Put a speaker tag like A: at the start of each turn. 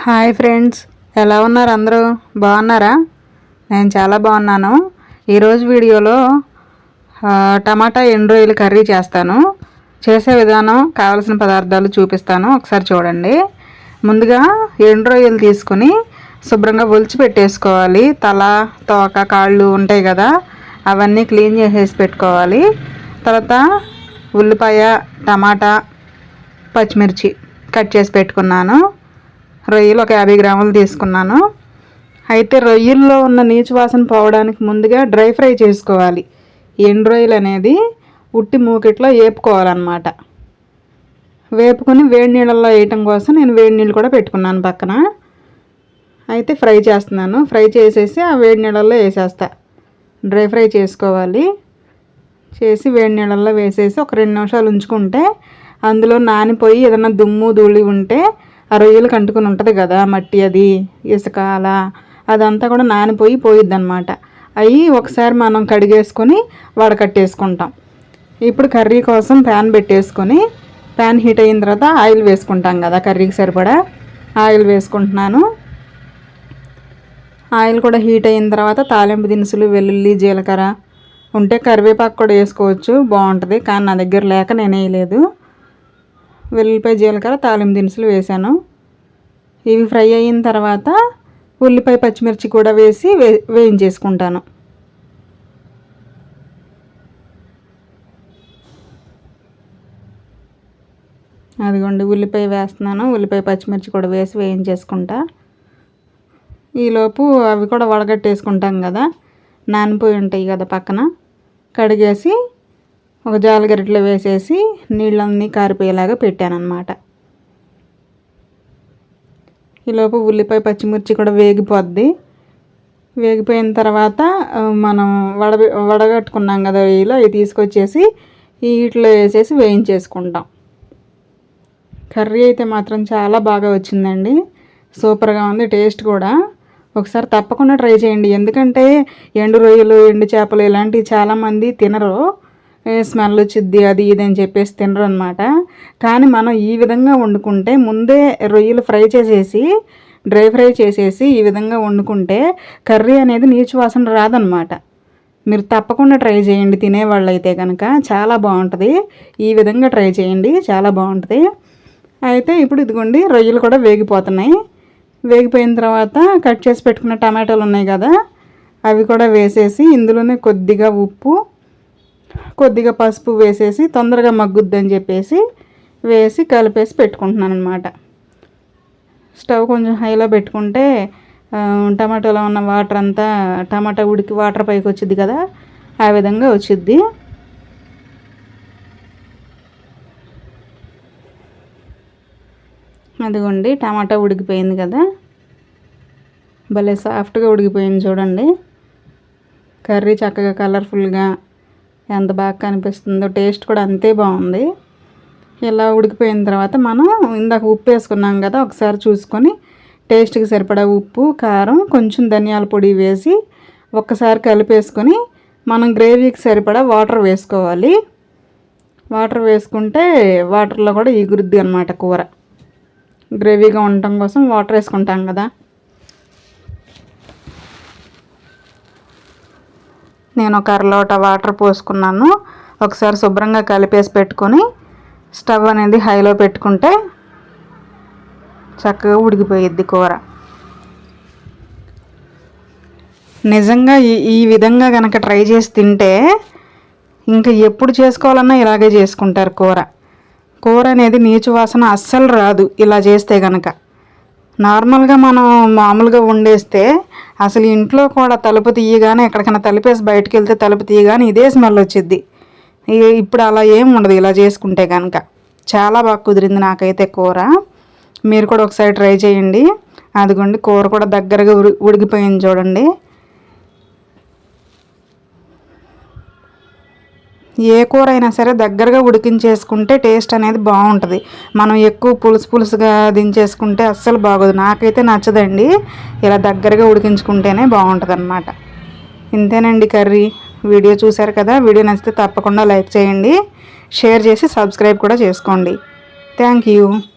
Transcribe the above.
A: Hi friends. ఎలా ఉన్నారు అందరూ? బాగున్నారా? నేను చాలా బాగున్నాను. ఈరోజు వీడియోలో టమాటా ఎండు రొయ్యలు కర్రీ చేస్తాను. చేసే విధానం కావలసిన పదార్థాలు చూపిస్తాను. ఒకసారి చూడండి. ముందుగా ఎండు రొయ్యలు తీసుకుని శుభ్రంగా ఒలిచి పెట్టేసుకోవాలి. తల తోక కాళ్ళు ఉంటాయి కదా అవన్నీ క్లీన్ చేసేసి పెట్టుకోవాలి. తర్వాత ఉల్లిపాయ టమాటా పచ్చిమిర్చి కట్ చేసి పెట్టుకున్నాను. రొయ్యలు ఒక యాభై గ్రాములు తీసుకున్నాను. అయితే రొయ్యల్లో ఉన్న నీచు వాసన పోవడానికి ముందుగా డ్రై ఫ్రై చేసుకోవాలి. ఎండు రొయ్యలు అనేది ఉట్టి మూకిట్లో వేపుకోవాలన్నమాట వేపుకొని వేడి నీళ్ళల్లో వేయటం కోసం నేను వేడి నీళ్ళు కూడా పెట్టుకున్నాను పక్కన. అయితే ఫ్రై చేస్తున్నాను. ఫ్రై చేసేసి ఆ వేడి నీళ్ళల్లో వేసేస్తా. డ్రై ఫ్రై చేసుకోవాలి. చేసి వేడి నీళ్ళల్లో వేసేసి ఒక రెండు నిమిషాలు ఉంచుకుంటే అందులో నానిపోయి ఏదైనా దుమ్ము ధూళి ఉంటే ఆ రొయ్యలకు అంటుకుని ఉంటుంది కదా మట్టి అది ఇసుక అలా అదంతా కూడా నానిపోయి పోయిద్ది అనమాట అవి ఒకసారి మనం కడిగేసుకొని వడకట్టేసుకుంటాం ఇప్పుడు కర్రీ కోసం ప్యాన్ పెట్టేసుకొని ప్యాన్ హీట్ అయిన తర్వాత ఆయిల్ వేసుకుంటాం కదా కర్రీకి సరిపడా. ఆయిల్ వేసుకుంటున్నాను. ఆయిల్ కూడా హీట్ అయిన తర్వాత తాలింపు దినుసులు వెల్లుల్లి జీలకర్ర ఉంటే కరివేపాకు కూడా వేసుకోవచ్చు బాగుంటుంది. కానీ నా దగ్గర లేక నేను వేయలేదు వెల్లుల్లిపాయ జీలకర్ర తాలింపు దినుసులు వేసాను ఇవి ఫ్రై అయిన తర్వాత ఉల్లిపాయ పచ్చిమిర్చి కూడా వేసి వే వేయించేసుకుంటాను. అదిగోండి ఉల్లిపాయ వేస్తున్నాను. ఉల్లిపాయ పచ్చిమిర్చి కూడా వేసి వేయించేసుకుంటా. ఈలోపు అవి కూడా వడగట్టేసుకుంటాం కదా నానిపోయి ఉంటాయి కదా పక్కన. కడిగేసి ఒక జాలగరిటలో వేసేసి నీళ్ళన్నీ కారిపోయేలాగా పెట్టాను అనమాట ఈలోపు ఉల్లిపాయ పచ్చిమిర్చి కూడా వేగిపోద్ది. వేగిపోయిన తర్వాత మనం వడ వడగట్టుకున్నాం కదా ఇలా అవి తీసుకొచ్చేసి వీటిలో వేసేసి వేయించేసుకుంటాం. కర్రీ అయితే మాత్రం చాలా బాగా వచ్చిందండి. సూపర్గా ఉంది టేస్ట్ కూడా. ఒకసారి తప్పకుండా ట్రై చేయండి. ఎందుకంటే ఎండు రొయ్యలు ఎండు చేపలు ఇలాంటివి చాలామంది తినరు. స్మెల్ వచ్చిద్ది అది ఇది అని చెప్పేసి తినరు అనమాట కానీ మనం ఈ విధంగా వండుకుంటే ముందే రొయ్యలు ఫ్రై చేసేసి డ్రై ఫ్రై చేసేసి ఈ విధంగా వండుకుంటే కర్రీ అనేది నీచు వాసన రాదనమాట మీరు తప్పకుండా ట్రై చేయండి తినేవాళ్ళు అయితే కనుక చాలా బాగుంటుంది. ఈ విధంగా ట్రై చేయండి చాలా బాగుంటుంది. అయితే ఇప్పుడు ఇదిగోండి రొయ్యలు కూడా వేగిపోతున్నాయి. వేగిపోయిన తర్వాత కట్ చేసి పెట్టుకున్న టమాటాలు ఉన్నాయి కదా అవి కూడా వేసేసి ఇందులోనే కొద్దిగా ఉప్పు కొద్దిగా పసుపు వేసేసి తొందరగా మగ్గుద్దని చెప్పేసి వేసి కలిపేసి పెట్టుకుంటున్నాను అనమాట స్టవ్ కొంచెం హైలో పెట్టుకుంటే టమాటోలో ఉన్న వాటర్ అంతా టమాటా ఉడికి వాటర్ పైకి వచ్చింది కదా ఆ విధంగా వచ్చిద్ది. అదిగోండి టమాటా ఉడికిపోయింది కదా. భలే సాఫ్ట్గా ఉడికిపోయింది చూడండి. కర్రీ చక్కగా కలర్ఫుల్గా ఎంత బాగా కనిపిస్తుందో టేస్ట్ కూడా అంతే బాగుంది. ఇలా ఉడికిపోయిన తర్వాత మనం ఇందాక ఉప్పు వేసుకున్నాం కదా ఒకసారి చూసుకొని టేస్ట్కి సరిపడా ఉప్పు కారం కొంచెం ధనియాల పొడి వేసి ఒక్కసారి కలిపేసుకొని మనం గ్రేవీకి సరిపడా వాటర్ వేసుకోవాలి. వాటర్ వేసుకుంటే వాటర్లో కూడా ఎగురుద్ది అనమాట కూర. గ్రేవీగా ఉండటం కోసం వాటర్ వేసుకుంటాం కదా. నేను ఒక అరలోట వాటర్ పోసుకున్నాను. ఒకసారి శుభ్రంగా కలిపేసి పెట్టుకొని స్టవ్ అనేది హైలో పెట్టుకుంటే చక్కగా ఉడికిపోయిద్ది కూర. నిజంగా ఈ ఈ విధంగా కనుక ట్రై చేసి తింటే ఇంకా ఎప్పుడు చేసుకోవాలన్నా ఇలాగే చేసుకుంటారు కూర. కూర అనేది నీచు వాసన అస్సలు రాదు ఇలా చేస్తే కనుక నార్మల్గా మనం మామూలుగా వండేస్తే అసలు ఇంట్లో కూడా తలుపు తీయగానే ఎక్కడికైనా తలుపేసి బయటకు వెళ్తే తలుపు తీయగానే ఇదే స్మెల్ వచ్చింది ఇప్పుడు అలా ఏం ఉండదు ఇలా చేసుకుంటే కనుక చాలా బాగా కుదిరింది నాకైతే కూర. మీరు కూడా ఒకసారి ట్రై చేయండి. అదిగోండి కూర కూడా దగ్గరగా ఉడి ఉడికిపోయింది చూడండి. ఏ కూర అయినా సరే దగ్గరగా ఉడికించేసుకుంటే టేస్ట్ అనేది బాగుంటుంది. మనం ఎక్కువ పులుసు పులుసుగా దించేసుకుంటే అస్సలు బాగోదు. నాకైతే నచ్చదండి. ఇలా దగ్గరగా ఉడికించుకుంటేనే బాగుంటుంది అనమాట ఇంతేనండి కర్రీ. వీడియో చూశారు కదా? వీడియో నచ్చితే తప్పకుండా లైక్ చేయండి. షేర్ చేసి సబ్స్క్రైబ్ కూడా చేసుకోండి. Thank you.